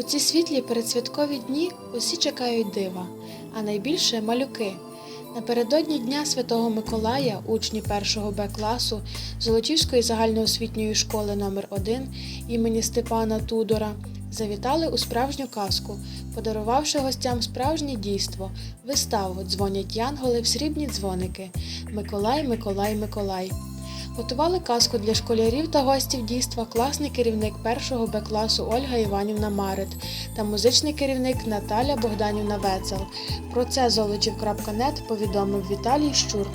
У ці світлі передсвяткові дні усі чекають дива, а найбільше малюки. Напередодні Дня Святого Миколая учні 1 Б класу Золочівської загальноосвітньої школи номер 1 імені Степана Тудора завітали у справжню казку, подарувавши гостям справжнє дійство, виставу дзвонять янголи в срібні дзвоники. Миколай, Миколай, Миколай. Готували казку для школярів та гостів дійства класний керівник першого Б класу Ольга Іванівна Марит та музичний керівник Наталя Богданівна Вецел. Про це золочів.нет повідомив Віталій Щур.